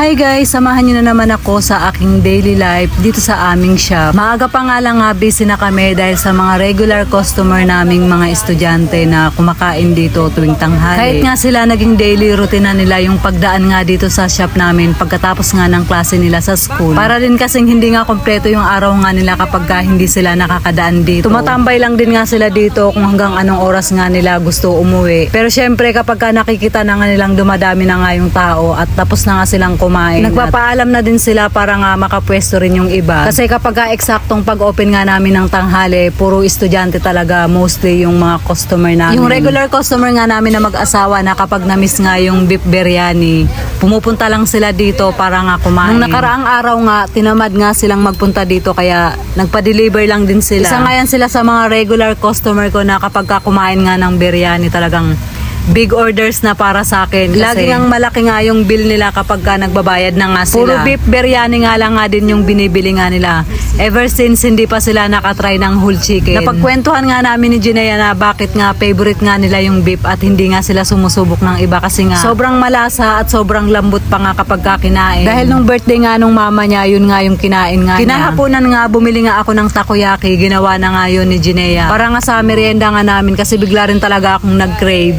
Hi guys, samahan nyo na naman ako sa aking daily life dito sa aming shop. Maaga pa nga lang nga busy na kami dahil sa mga regular customer naming mga estudyante na kumakain dito tuwing tanghali. Kahit nga sila naging daily routine na nila yung pagdaan nga dito sa shop namin pagkatapos nga ng klase nila sa school. Para din kasing hindi nga kompleto yung araw nga nila kapag ka hindi sila nakakadaan dito. Tumatambay lang din nga sila dito kung hanggang anong oras nga nila gusto umuwi. Pero syempre kapag ka nakikita na nga nilang dumadami na nga yung tao at tapos na nga silang kumain. Nagpapaalam na din sila para nga makapwesto rin yung iba. Kasi kapag ka eksaktong pag-open nga namin ng tanghali, puro estudyante talaga mostly yung mga customer namin. Yung regular customer nga namin na mag-asawa na kapag na-miss nga yung beef biryani, pumupunta lang sila dito para nga kumain. Nung nakaraang araw nga, tinamad nga silang magpunta dito kaya nagpa-deliver lang din sila. Isa nga yan sila sa mga regular customer ko na kapag ka kumain nga ng biryani talagang big orders na para sa akin. Lagi ngang malaki nga yung bill nila kapag ka nagbabayad na nga sila. Puro beef biryani nga lang nga din yung binibili nga nila. Ever since hindi pa sila nakatry ng whole chicken. Napagkwentuhan nga namin ni Jinea na bakit nga favorite nga nila yung beef at hindi nga sila sumusubok ng iba kasi nga sobrang malasa at sobrang lambot pa nga kapag ka kinain. Dahil nung birthday nga nung mama niya, yun nga yung kinain nga niya. Kinahaponan nga, bumili nga ako ng takoyaki. Ginawa na nga yun ni Jinea. Para nga sa merienda nga namin kasi bigla rin talaga akong nag-crave.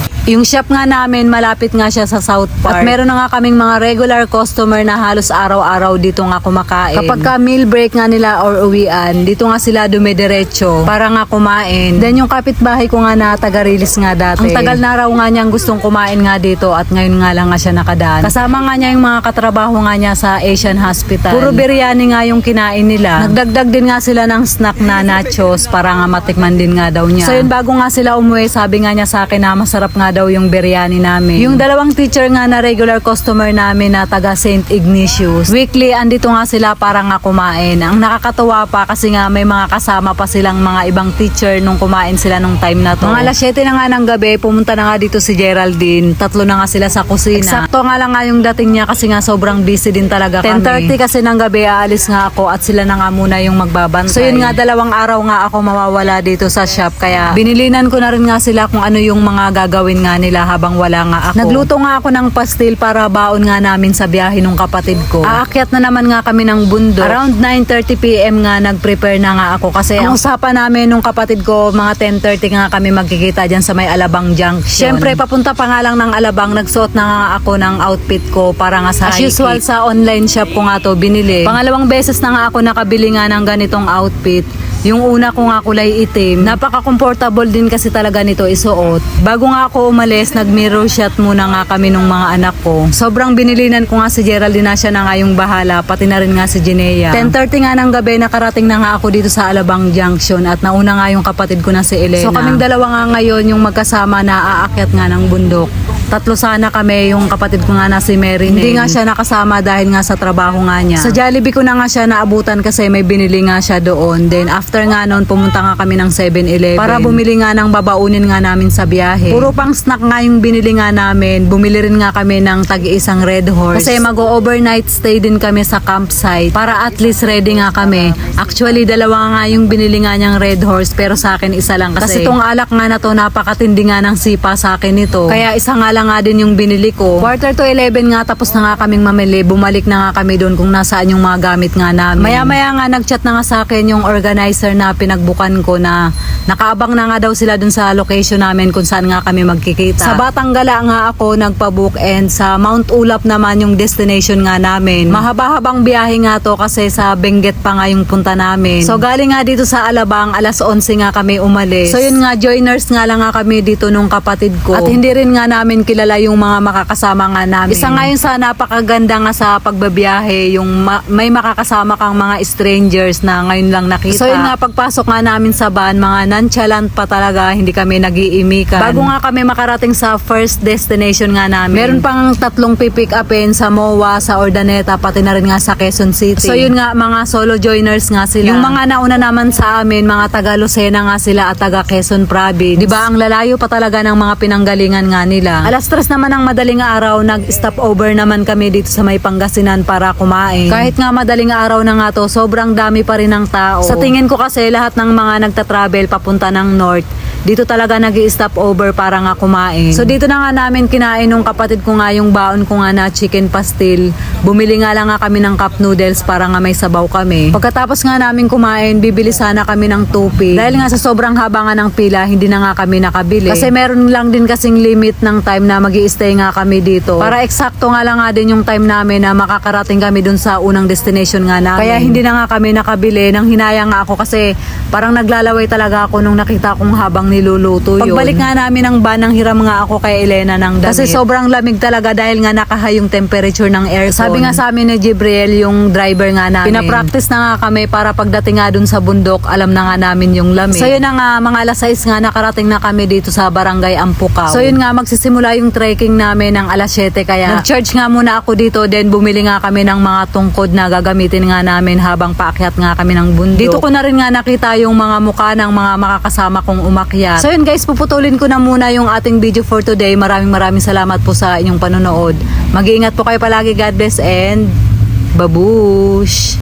Yung shop nga namin, malapit nga siya sa South Park. At meron na nga kaming mga regular customer na halos araw-araw dito nga kumakain. Kapag ka meal break nga nila or uwian, dito nga sila dumidiretso para nga kumain. Then yung kapitbahay ko nga na taga-release nga dati. Ang tagal na raw nga niyang gustong kumain nga dito at ngayon nga lang nga siya nakadaan. Kasama nga niya yung mga katrabaho nga niya sa Asian Hospital. Puro biryani nga yung kinain nila. Nagdagdag din nga sila ng snack na nachos para nga matikman din nga daw niya. So yun bago nga sila umuwi, sabi nga niya sa akin na masarap nga daw yung biryani namin. Yung dalawang teacher nga na regular customer namin na taga St. Ignatius. Weekly, andito nga sila para nga kumain. Ang nakakatuwa pa kasi nga may mga kasama pa silang mga ibang teacher nung kumain sila nung time na to. Mga alas 7 na nga ng gabi, pumunta na nga dito si Geraldine. Tatlo na nga sila sa kusina. Eksakto nga lang nga yung dating niya kasi nga sobrang busy din talaga kami. 10.30 kasi ng gabi, aalis nga ako at sila na nga muna yung magbabantay. So yun nga, dalawang araw nga ako mawawala dito sa shop. Kaya binilinan ko na rin nga sila kung ano yung mga gagawin nga nila habang wala nga ako. Nagluto nga ako ng pastil para baon nga namin sa biyahe ng kapatid ko. Aakyat na naman nga kami ng bundok. Around 9.30pm nga nag-prepare na nga ako kasi ang usapan namin nung kapatid ko mga 10.30 nga kami magkikita dyan sa may Alabang Junction. Siyempre papunta pa nga lang ng Alabang nagsuot na nga ako ng outfit ko para nga sa As usual sa online shop ko nga to binili. Pangalawang beses na nga ako nakabili nga ng ganitong outfit. Yung una ko nga kulay itim. Napaka-comfortable din kasi talaga nito isuot. Bago nga ako umalis, nag-mirror shot muna nga kami nung mga anak ko. Sobrang binilinan ko nga si Geraldine na siya na nga yung bahala, pati na rin nga si Jinea. 10.30 nga ng gabi, nakarating na nga ako dito sa Alabang Junction at nauna nga yung kapatid ko na si Elena. So kaming dalawa nga ngayon yung magkasama na aakyat nga ng bundok. Tatlo sana kami, yung kapatid ko nga na si Mary. Hindi nga siya nakasama dahil nga sa trabaho nga niya. Sa Jollibee ko na nga siya naabutan kasi may binili nga siya doon. Then after nga noon, pumunta nga kami ng 7-Eleven. Para bumili nga ng babaunin nga namin sa biyahe. Puro pang snack nga yung binili nga namin. Bumili rin nga kami ng tag-isang Red Horse. Kasi mag-overnight stay din kami sa campsite. Para at least ready nga kami. Actually, dalawa nga yung binili nga niyang Red Horse pero sa akin isa lang kasi. Kasi itong alak nga na to, napakatindi nga ng sipa sa akin nito. Kaya isa nga lang nga din yung binili ko. Quarter to 11 nga tapos na nga kaming mamili. Bumalik na nga kami doon kung nasaan yung mga gamit nga namin. Maya-maya nga nagchat na nga sa akin yung organizer na pinagbukan ko na nakaabang na nga daw sila dun sa location namin kung saan nga kami magkikita. Sa Batanggala nga ako nagpa-book and sa Mount Ulap naman yung destination nga namin. Mahaba-habang biyahe nga to kasi sa Benguet pa nga yung punta namin. So galing nga dito sa Alabang, alas 11 nga kami umalis. So yun nga, joiners nga lang nga kami dito nung kapatid ko. At hindi rin nga namin kilala yung mga makakasama nga namin. Isa nga yun sa napakaganda nga sa pagbabiyahe, yung ma- may makakasama kang mga strangers na ngayon lang nakita. So yun nga, nga pagpasok nga namin sa van, mga nonchalant pa talaga, hindi kami nag-iimikan. Bago nga kami makarating sa first destination nga namin. Meron pang tatlong pipick upin sa MOA, sa Ordaneta, pati na rin nga sa Quezon City. So yun nga, mga solo joiners nga sila. Yung mga nauna naman sa amin, mga taga Lucena nga sila at taga Quezon Province. Di ba ang lalayo pa talaga ng mga pinanggalingan nga nila. Alas tres naman ng madaling araw, nag-stop over naman kami dito sa may Pangasinan para kumain. Kahit nga madaling araw na nga to, sobrang dami pa rin ng tao. Sa tingin ko kasi lahat ng mga nagta-travel papunta ng north, dito talaga nag stop over para nga kumain. So dito na nga namin kinain nung kapatid ko nga yung baon ko nga na chicken pastil. Bumili nga lang nga kami ng cup noodles para nga may sabaw kami. Pagkatapos nga namin kumain, bibili sana kami ng tupi. Dahil nga sa sobrang haba nga ng pila, hindi na nga kami nakabili. Kasi meron lang din kasing limit ng time na mag stay nga kami dito. Para eksakto nga lang nga din yung time namin na makakarating kami dun sa unang destination nga namin. Kaya hindi na nga kami nakabili. Nang hinaya nga ako kasi parang naglalaway talaga ako nung nakita kong habang niluluto yun. Pagbalik nga namin ng van, nang hiram nga ako kay Elena ng damit. Kasi sobrang lamig talaga dahil nga nakahay yung temperature ng aircon. Sabi nga sa amin ni Jibriel, yung driver nga namin. Pinapractice na nga kami para pagdating nga dun sa bundok, alam na nga namin yung lamig. So yun na nga, mga alas 6 nga nakarating na kami dito sa barangay Ampukaw. So yun nga, magsisimula yung trekking namin ng alas 7 kaya nag-charge nga muna ako dito then bumili nga kami ng mga tungkod na gagamitin nga namin habang paakyat nga kami ng bundok. Dito ko na rin nga nakita yung mga mukha ng mga makakasama kong umakyat. So yun guys, puputulin ko na muna yung ating video for today. Maraming maraming salamat po sa inyong panonood. Mag-iingat po kayo palagi. God bless and babush!